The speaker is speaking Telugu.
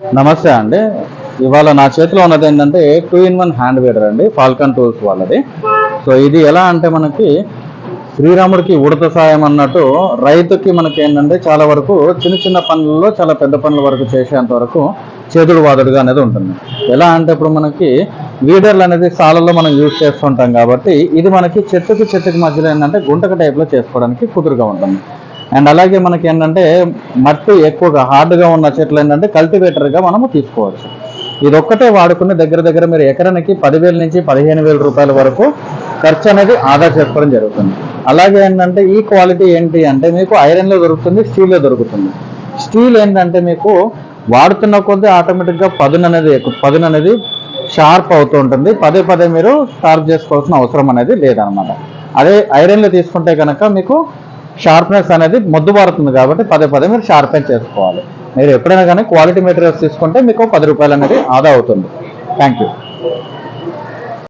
నమస్తే అండి. ఇవాళ నా చేతిలో ఉన్నది ఏంటంటే two in one hand weeder అండి ఫాల్కన్ టూల్స్ వాళ్ళది. సో ఇది ఎలా అంటే మనకి శ్రీరాముడికి ఉడత సాయం అన్నట్టు రైతుకి మనకి ఏంటంటే చాలా వరకు చిన్న చిన్న పనులలో చాలా పెద్ద పనుల వరకు చేసేంత వరకు చేతుడు వాదుడుగా అనేది ఉంటుంది. ఎలా అంటే ఇప్పుడు మనకి వీడర్లు అనేది సాలలో మనం యూజ్ చేస్తుంటాం కాబట్టి ఇది మనకి చెట్టుకి చెట్టుకి మధ్యలో ఏంటంటే గుంటక టైప్లో చేసుకోవడానికి కుదురుగా ఉంటుంది. అండ్ అలాగే మనకి ఏంటంటే మట్టి ఎక్కువగా హార్డ్గా ఉన్న చెట్లు ఏంటంటే కల్టివేటర్గా మనము తీసుకోవచ్చు. ఇది ఒక్కటే వాడుకునే దగ్గర దగ్గర మీరు ఎకరానికి పదివేల నుంచి పదిహేను వేల రూపాయల వరకు ఖర్చు అనేది ఆదా చేసుకోవడం జరుగుతుంది. అలాగే ఏంటంటే ఈ క్వాలిటీ ఏంటి అంటే మీకు ఐరన్లో దొరుకుతుంది స్టీల్లో దొరుకుతుంది. స్టీల్ ఏంటంటే మీకు వాడుతున్న కొద్దీ ఆటోమేటిక్గా పదును అనేది పదును అనేది షార్ప్ అవుతూ ఉంటుంది. పదే పదే మీరు షార్ప్ చేసుకోవాల్సిన అవసరం అనేది లేదనమాట అదే ఐరన్లో తీసుకుంటే కనుక మీకు షార్ప్నెస్ అనేది మొద్దు పడుతుంది కాబట్టి పదే పదే మీరు షార్పెన్ చేసుకోవాలి. మీరు ఎప్పుడైనా కానీ క్వాలిటీ మెటీరియల్స్ తీసుకుంటే మీకు పది రూపాయలు అనేది ఆదా అవుతుంది. Thank you